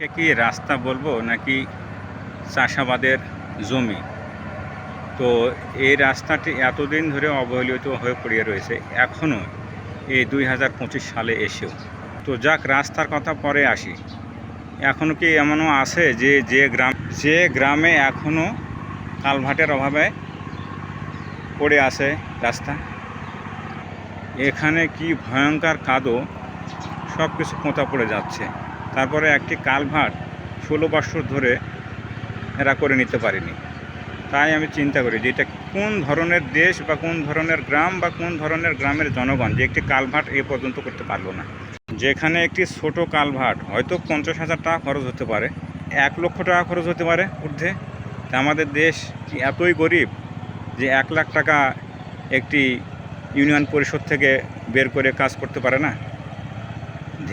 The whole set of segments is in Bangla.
কি রাস্তা বলব নাকি চাষাবাদের জমি? তো এই রাস্তাটি এতদিন ধরে অবহেলিত হয়ে পড়ে রয়েছে এখনও এই দুই হাজার পঁচিশ সালে এসেও। তো যাক, রাস্তার কথা পরে আসি। এখনও কি এমনও আছে যে যে গ্রাম, যে গ্রামে এখনও কালভাটের অভাবে পড়ে আছে রাস্তা? এখানে কি ভয়ঙ্কর কাদো সব কিছু পোঁতা পড়ে যাচ্ছে। তারপরে একটি কালভার্ট ষোলো বছর ধরে এরা করে নিতে পারেনি। তাই আমি চিন্তা করি যে এটা কোন ধরনের দেশ বা কোন ধরনের গ্রাম বা কোন ধরনের গ্রামের জনগণ যে একটি কালভার্ট এ পর্যন্ত করতে পারল না। যেখানে একটি ছোট কালভার্ট হয়তো পঞ্চাশ হাজার টাকা খরচ হতে পারে, এক লক্ষ টাকা খরচ হতে পারে ঊর্ধ্বে। তা আমাদের দেশ কি এতই গরিব যে এক লাখ টাকা একটি ইউনিয়ন পরিষদ থেকে বের করে কাজ করতে পারে না?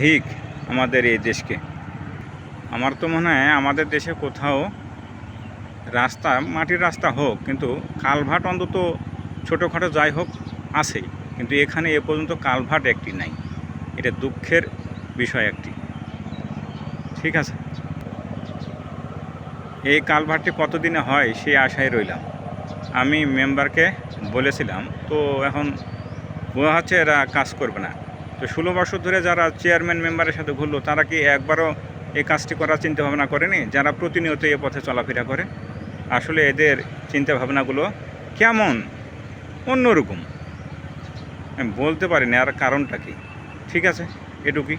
ধিক আমাদের এই দেশকে। আমার তো মনে হয় আমাদের দেশে কোথাও রাস্তা, মাটির রাস্তা হোক, কিন্তু কালভার্ট অন্তত ছোটোখাটো যাই হোক আছেই। কিন্তু এখানে এ পর্যন্ত কালভার্ট একটি নাই। এটা দুঃখের বিষয় একটি। ঠিক আছে? এই কালভার্টটি কতদিনে হয় সেই আশায় রইলাম। আমি মেম্বারকে বলেছিলাম, তো এখন বোঝা হচ্ছে এরা কাজ করবে না। তো ষোলো বছর ধরে যারা চেয়ারম্যান মেম্বারের সাথে ঘুরলো, তারা কি একবারও এই কাজটি করার চিন্তাভাবনা করেনি? যারা প্রতিনিয়ত এ পথে চলাফেরা করে। আসলে এদের চিন্তাভাবনাগুলো কেমন? অন্যরকম। বলতে পারি না আর কারণটা কি? ঠিক আছে, এটুকুই।